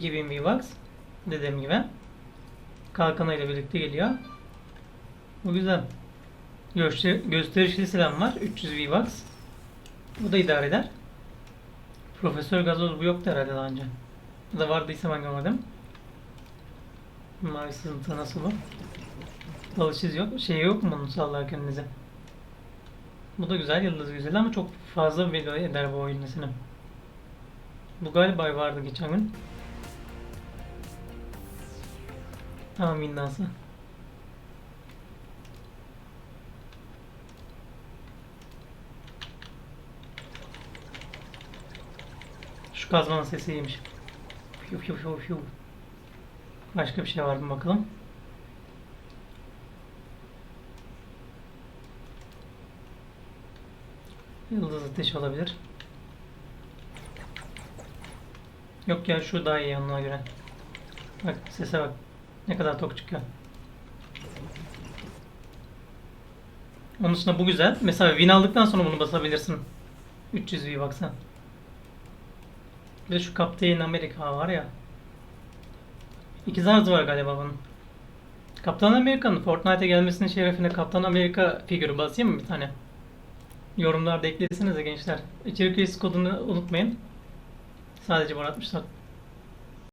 2000 V-Bucks. Dediğim gibi. Kalkanıyla birlikte geliyor. Bu güzel. Göster gösterişli silah var. 300 V-Bucks. Bu da idare eder. Profesör Gazoz bu yoktu herhalde daha önce. Ya da vardıysa ben görmedim. Mavi sızıntı nasıl bu? Dalışız yok. Şey yok mu bunun sallarken bize? Bu da güzel, yıldız güzel ama çok fazla video eder bu oyun. Bu galiba vardı geçen gün. Tamam minnası. Şu kazmanın sesi iyiymiş. Fiu fiu fiu fiu. Başka bir şey var mı bakalım. Yıldız ateşi olabilir. Yok ya şu daha iyi yanına göre. Bak sese bak. Ne kadar tok çıkıyor. Onun dışında bu güzel. Mesela win aldıktan sonra bunu basabilirsin. 300 V baksan. Bir de şu Captain America var ya. İki zarzı var galiba bunun. Kaptan Amerika'nın Fortnite'e gelmesinin şerefine Kaptan Amerika figürü basayım mı bir tane? Yorumlarda eklesinize gençler. İçerik kodunu unutmayın. Sadece bana atmışlar.